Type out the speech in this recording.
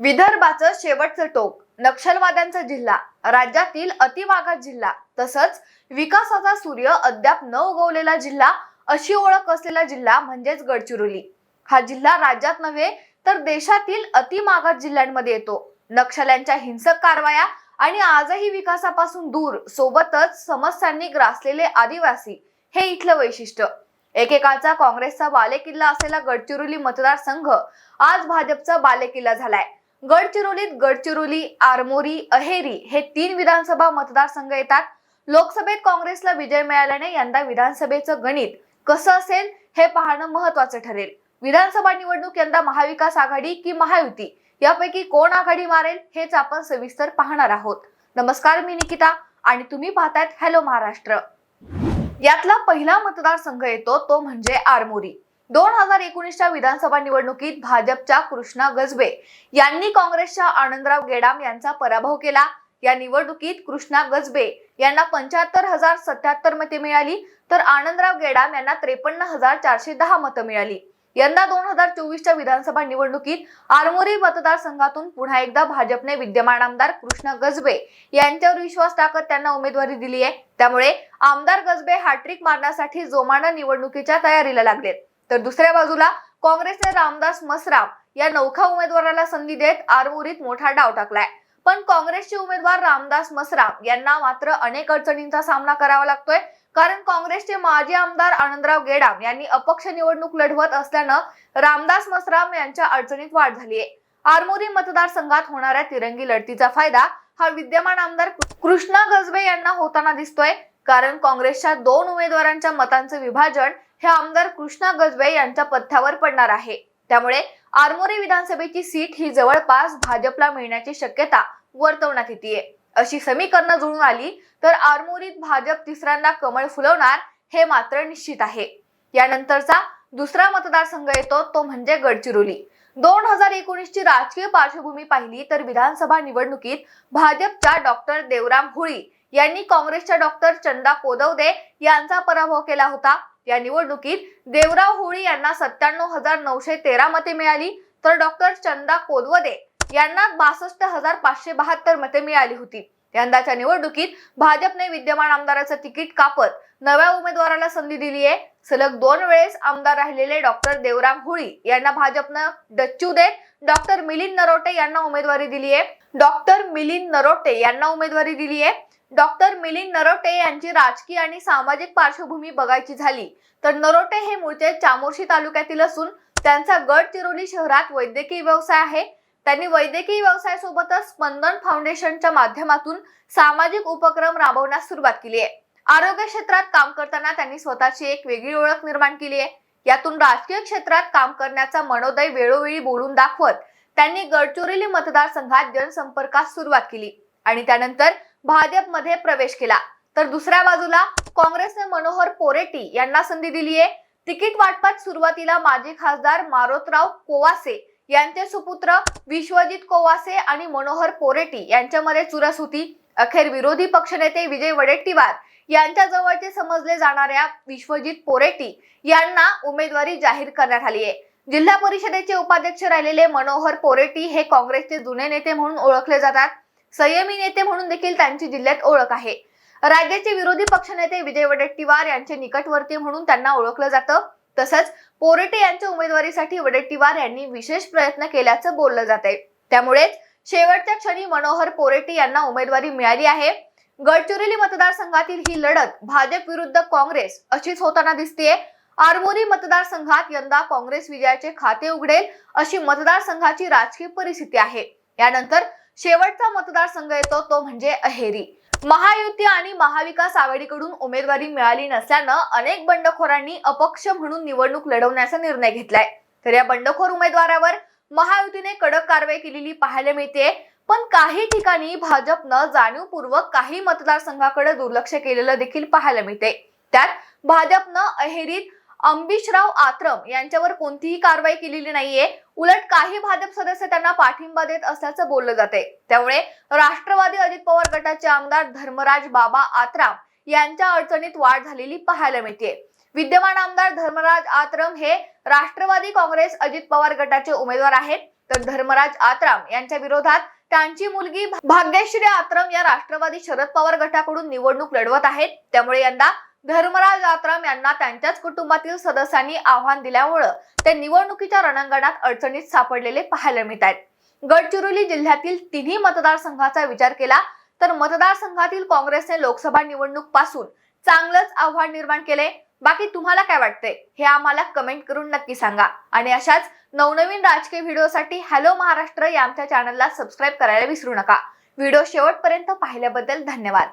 विदर्भाचं शेवटचं टोक नक्षलवाद्यांचा जिल्हा राज्यातील अतिमागात जिल्हा तसंच विकासाचा सूर्य अद्याप न उगवलेला जिल्हा अशी ओळख असलेला जिल्हा म्हणजेच गडचिरोली. हा जिल्हा राज्यात नव्हे तर देशातील अतिमागास जिल्ह्यांमध्ये येतो. नक्षल्यांच्या हिंसक कारवाया आणि आजही विकासापासून दूर सोबतच समस्यांनी ग्रासलेले आदिवासी हे इथलं वैशिष्ट्य. एकेकाळचा काँग्रेसचा बालेकिल्ला असलेला गडचिरोली मतदारसंघ आज भाजपचा बालेकिल्ला झालाय. गडचिरोलीत गडचिरोली आरमोरी अहेरी हे तीन विधानसभा मतदारसंघ येतात. लोकसभेत काँग्रेसला विजय मिळाल्याने यंदा विधानसभेचं गणित कसं असेल हे पाहणं महत्वाचं ठरेल. विधानसभा निवडणूक यंदा महाविकास आघाडी की महायुती? यापैकी कोण आघाडी मारेल हेच आपण सविस्तर पाहणार आहोत. नमस्कार मी निकिता आणि तुम्ही पाहतायत हॅलो महाराष्ट्र. यातला पहिला मतदारसंघ येतो तो म्हणजे आरमोरी. दोन हजार एकोणीसच्या विधानसभा निवडणुकीत भाजपच्या कृष्णा गजबे यांनी काँग्रेसच्या आनंदराव गेडाम यांचा पराभव केला. या निवडणुकीत कृष्णा गजबे यांना पंच्याहत्तर हजार सत्याहत्तर मते मिळाली तर आनंदराव गेडाम यांना त्रेपन्न हजार चारशे दहा मतं मिळाली. यंदा दोन हजार चोवीसच्या विधानसभा निवडणुकीत आरमोरी मतदारसंघातून पुन्हा एकदा भाजपने विद्यमान आमदार कृष्ण गजबे यांच्यावर विश्वास टाकत त्यांना उमेदवारी दिली आहे त्यामुळे आमदार गजबे हॅट्रिक मारण्यासाठी जोमानं निवडणुकीच्या तयारीला लागलेत. तर दुसऱ्या बाजूला काँग्रेसने रामदास मसराम या नौखा उमेदवाराला संधी देत आरमोरीत मोठा डाव टाकलाय. पण काँग्रेसचे उमेदवार रामदास मसराम यांना मात्र अनेक अडचणींचा सामना करावा लागतोय. कारण काँग्रेसचे माजी आमदार आनंदराव गेडाम यांनी अपक्ष निवडणूक लढवत असल्यानं रामदास मसराम यांच्या अडचणीत वाढ झाली आहे आरमोरी मतदारसंघात होणाऱ्या तिरंगी लढतीचा फायदा हा विद्यमान आमदार कृष्णा गजबे यांना होताना दिसतोय. कारण काँग्रेसच्या दोन उमेदवारांच्या मतांचं विभाजन हे आमदार कृष्णा गजबे यांच्या पथ्यावर पडणार आहे. त्यामुळे आरमोरी विधानसभेची सीट ही जवळपास भाजपला मिळण्याची शक्यता वर्तवण्यात येते अशी समीकरणं जुळून आली तर आरमोरीत भाजप तिसऱ्यांदा कमळ फुलवणार हे मात्र निश्चित आहे. यानंतरचा दुसरा मतदारसंघ येतो तो म्हणजे गडचिरोली. दोन हजार एकोणीसची राजकीय पार्श्वभूमी पाहिली तर विधानसभा निवडणुकीत भाजपच्या डॉक्टर देवराम होळी यांनी काँग्रेसच्या डॉक्टर चंदा कोदवदे यांचा पराभव केला होता. या निवडणुकीत देवराव होळी यांना सत्त्याण्णव हजार नऊशे तेरा मते मिळाली. तर डॉक्टर चंदा कोदवदे यांना बासष्ट हजार पाचशे बहात्तर मते मिळाली होती. यंदाच्या निवडणुकीत भाजपने विद्यमान आमदाराचं तिकीट कापत नव्या उमेदवाराला संधी दिली आहे. सलग दोन वेळेस आमदार राहिलेले डॉक्टर देवराम होळी यांना भाजपनं डच्चू देत डॉक्टर मिलिंद नरोटे यांना उमेदवारी दिली आहे. डॉक्टर मिलिंद नरोटे यांना उमेदवारी दिली आहे. डॉक्टर मिलिंद नरोटे यांची राजकीय आणि सामाजिक पार्श्वभूमी बघायची झाली. तर नरोटे हे मूळचे चामोर्शी तालुक्यातील असून त्यांचा गडचिरोली शहरात वैद्यकीय व्यवसाय आहे. त्यांनी वैद्यकीय व्यवसायासोबतच स्पंदन फाउंडेशनच्या माध्यमातून सामाजिक उपक्रम राबवण्यास सुरुवात केली आहे. आरोग्य क्षेत्रात काम करताना त्यांनी स्वतःची एक वेगळी ओळख निर्माण केली आहे. यातून राजकीय क्षेत्रात काम करण्याचा मनोदय वेळोवेळी बोलून दाखवत त्यांनी गडचिरोली मतदारसंघात जनसंपर्कास सुरुवात केली आणि त्यानंतर भाजपमध्ये प्रवेश केला. तर दुसऱ्या बाजूला काँग्रेसने मनोहर पोरेटी यांना संधी दिली आहे. तिकीट वाटपात सुरुवातीला माजी खासदार मारोतराव कोवासे यांचे सुपुत्र विश्वजित कोवासे आणि मनोहर पोरेटी यांच्यामध्ये चुरस होती. अखेर विरोधी पक्षनेते विजय वडेट्टीवार यांच्या जवळचे समजले जाणाऱ्या विश्वजित पोरेटी यांना उमेदवारी जाहीर करण्यात आली आहे. जिल्हा परिषदेचे उपाध्यक्ष राहिलेले मनोहर पोरेटी हे काँग्रेसचे जुने नेते म्हणून ओळखले जातात. संयमी नेते म्हणून देखील त्यांची जिल्ह्यात ओळख आहे. राज्याचे विरोधी पक्षनेते विजय वडेट्टीवार यांचे निकटवर्ती म्हणून त्यांना ओळखलं जातं. तसंच पोरेटे यांच्या उमेदवारीसाठी वडेट्टीवार यांनी विशेष प्रयत्न केल्याचं बोललं जात आहे त्यामुळेच शेवटच्या क्षणी मनोहर पोरेटे यांना उमेदवारी मिळाली आहे. गडचिरोली मतदारसंघातील ही लढत भाजप विरुद्ध काँग्रेस अशीच होताना दिसतेय. आरमोरी मतदारसंघात यंदा काँग्रेस विजयाचे खाते उघडेल अशी मतदारसंघाची राजकीय परिस्थिती आहे. यानंतर शेवटचा मतदारसंघ येतो तो म्हणजे अहेरी. महायुती आणि महाविकास आघाडीकडून उमेदवारी मिळाली नसल्यानं अनेक बंडखोरांनी अपक्ष म्हणून निवडणूक लढवण्याचा निर्णय घेतलाय. तर या बंडखोर उमेदवारावर महायुतीने कडक कारवाई केलेली पाहायला मिळते. पण काही ठिकाणी भाजपनं जाणीवपूर्वक काही मतदारसंघाकडे दुर्लक्ष केलेलं देखील पाहायला मिळते. त्यात भाजपनं अहेरीत अंबिशराव आत्रम यांच्यावर कोणतीही कारवाई केलेली नाहीये. उलट काही भाजप सदस्य त्यांना पाठिंबा देत असल्याचं बोललं जाते त्यामुळे राष्ट्रवादी अजित पवार गटाचे आमदार धर्मराज बाबा आत्राम यांच्या अडचणीत वाढ झालेली पाहायला मिळते विद्यमान आमदार धर्मराज आत्रम हे राष्ट्रवादी काँग्रेस अजित पवार गटाचे उमेदवार आहेत. तर धर्मराज आत्राम यांच्या विरोधात त्यांची मुलगी भाग्यश्री आत्रम या राष्ट्रवादी शरद पवार गटाकडून निवडणूक लढवत आहेत. त्यामुळे यंदा धर्मराज आत्राम यांना त्यांच्याच कुटुंबातील सदस्यांनी आव्हान दिल्यामुळं ते निवडणुकीच्या रणांगणात अडचणीत सापडलेले पाहायला मिळत आहेत गडचिरोली जिल्ह्यातील तिन्ही मतदारसंघाचा विचार केला तर मतदारसंघातील काँग्रेसने लोकसभा निवडणूकपासून चांगलंच आव्हान निर्माण केले. बाकी तुम्हाला काय वाटतंय? हे आम्हाला कमेंट करून नक्की सांगा. आणि अशाच नवनवीन राजकीय व्हिडिओसाठी हॅलो महाराष्ट्र या आमच्या चॅनलला सबस्क्राईब करायला विसरू नका. व्हिडिओ शेवटपर्यंत पाहिल्याबद्दल धन्यवाद.